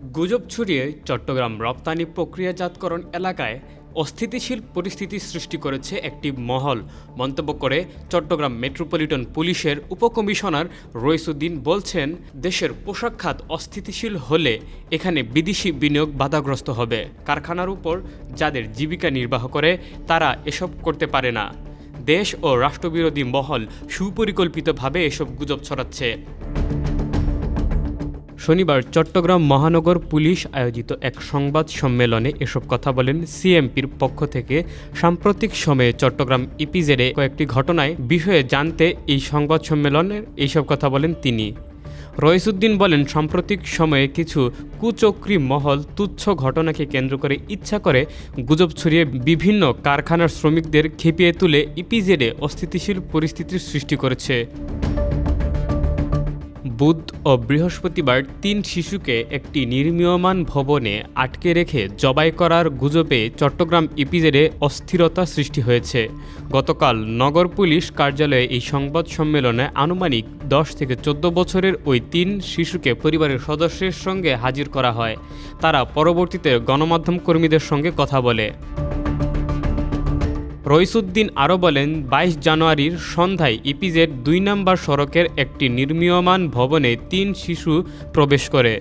গুজব ছড়িয়ে চট্টগ্রাম রপ্তানি প্রক্রিয়াজাতকরণ এলাকায় অস্থিতিশীল পরিস্থিতি সৃষ্টি করেছে একটি মহল। মন্তব্য করে চট্টগ্রাম মেট্রোপলিটন পুলিশের উপকমিশনার রইসুদ্দিন বলছেন, দেশের পোশাক খাত অস্থিতিশীল হলে এখানে বিদেশি বিনিয়োগ বাধাগ্রস্ত হবে। কারখানার উপর যাদের জীবিকা নির্বাহ করে, তারা এসব করতে পারে না। দেশ ও রাষ্ট্রবিরোধী মহল সুপরিকল্পিতভাবে এসব গুজব ছড়াচ্ছে। শনিবার চট্টগ্রাম মহানগর পুলিশ আয়োজিত এক সংবাদ সম্মেলনে এসব কথা বলেন সিএমপির পক্ষ থেকে। সাম্প্রতিক সময়ে চট্টগ্রাম ইপিজেডে কয়েকটি ঘটনায় বিষয়ে জানতে এই সংবাদ সম্মেলনের এইসব কথা বলেন তিনি। রইসুদ্দিন বলেন, সাম্প্রতিক সময়ে কিছু কুচক্রী মহল তুচ্ছ ঘটনাকে কেন্দ্র করে ইচ্ছা করে গুজব ছড়িয়ে বিভিন্ন কারখানার শ্রমিকদের খেপিয়ে তুলে ইপিজেডে অস্থিতিশীল পরিস্থিতির সৃষ্টি করেছে। বুধ ও বৃহস্পতিবার তিন শিশুকে একটি নির্মীয়মান ভবনে আটকে রেখে জবাই করার গুজবে চট্টগ্রাম ইপিজেডে অস্থিরতা সৃষ্টি হয়েছে। গতকাল নগর পুলিশ কার্যালয়ে এই সংবাদ সম্মেলনে আনুমানিক দশ থেকে চোদ্দ বছরের ওই তিন শিশুকে পরিবারের সদস্যের সঙ্গে হাজির করা হয়। তারা পরবর্তীতে গণমাধ্যম কর্মীদের সঙ্গে কথা বলে। রইসুদ্দিন আরও বলেন, বাইশ জানুয়ারির সন্ধ্যায় ইপিজেড দুই নম্বর সড়কের একটি নির্মীয়মান ভবনে তিন শিশু প্রবেশ করে।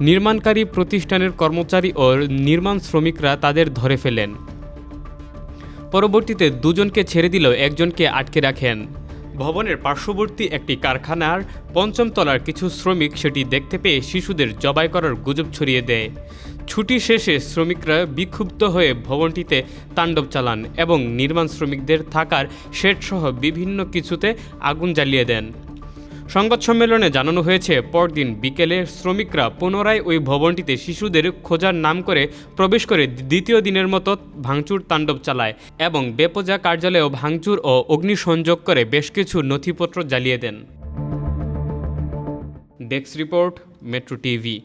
নির্মাণকারী প্রতিষ্ঠানের কর্মচারী ও নির্মাণ শ্রমিকরা তাদের ধরে ফেলেন। পরবর্তীতে দুজনকে ছেড়ে দিলেও একজনকে আটকে রাখেন। ভবনের পার্শ্ববর্তী একটি কারখানার পঞ্চম তলার কিছু শ্রমিক সেটি দেখতে পেয়ে শিশুদের জবাই করার গুজব ছড়িয়ে দেয়। ছুটি শেষে শ্রমিকরা বিক্ষুব্ধ হয়ে ভবনটিতে তাণ্ডব চালান এবং নির্মাণ শ্রমিকদের থাকার শেডসহ বিভিন্ন কিছুতে আগুন জ্বালিয়ে দেন। সংবাদ সম্মেলনে জানানো হয়েছে, পরদিন বিকেলে শ্রমিকরা পুনরায় ওই ভবনটিতে শিশুদের খোঁজার নাম করে প্রবেশ করে দ্বিতীয় দিনের মতো ভাঙচুর তাণ্ডব চালায় এবং বেপজা কার্যালয়েও ভাঙচুর ও অগ্নিসংযোগ করে বেশ কিছু নথিপত্র জ্বালিয়ে দেন। Desk report, metro TV.